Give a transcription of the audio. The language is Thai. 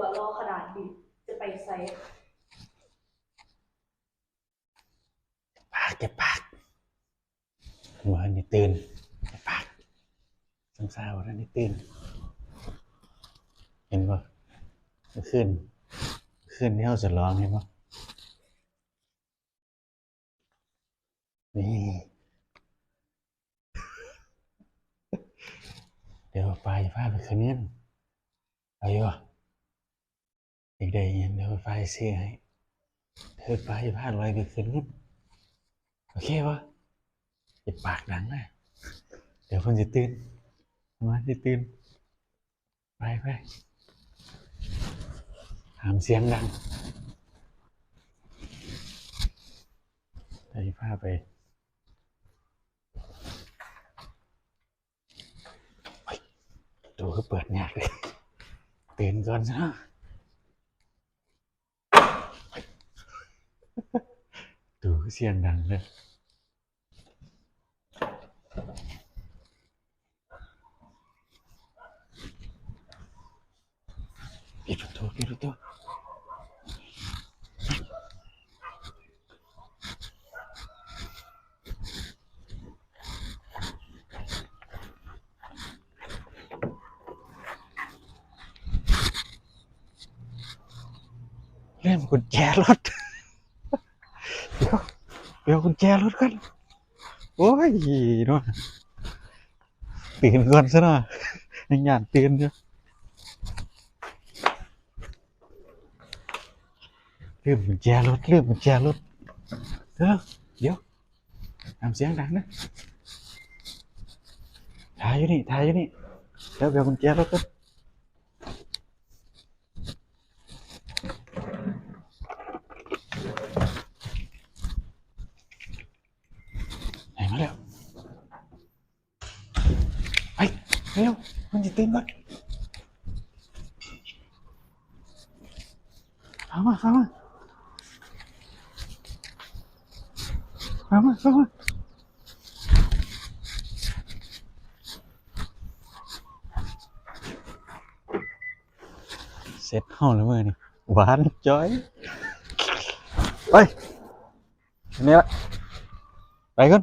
ว่ารอขนาดนี้จะไปไซส์ปากเก็บปากหัวนี่ตื่นเก็บปากสงสารว่านี่ตื่น เห็นปะเมื่อคืนเมื่อคืนที่เขาจะร้องเห็นปะนี่เดี๋ยวไปพาไปคืนเงินเอาอยู่ปะ อีกได้ยังเดี๋ยวไปซื้อให้เธอไปพลาลอยไปคืนเงินโอเคปะอย่าปากดังนะเดี๋ยวคนจะตื่นมาจะตื่นไปไปหามเสียงดังไปพาไปดูก็เปิดยากเลยตื่นก่อนซะ เสียงดังเลย ปิดประตูปิดประตูเล่นกุญแจรถ เดี๋ยว เดี๋ยวกุญแจรถกันโอ้ยเนาะตื่นก่อนซะหน่อยยังอยากตื่นอยู่ลืมกุญแจรถลืมกุญแจรถเดี๋ยวเดี๋ยวทำเสียงดังนะถ่ายอยู่นี่ถ่ายอยู่นี่เดี๋ยวเดี๋ยวกุญแจรถกัน hello con gì tên vậy sao mà sao mà sao mà sao mà xét hồn lắm rồi này bán chói. Ơi nè đấy con.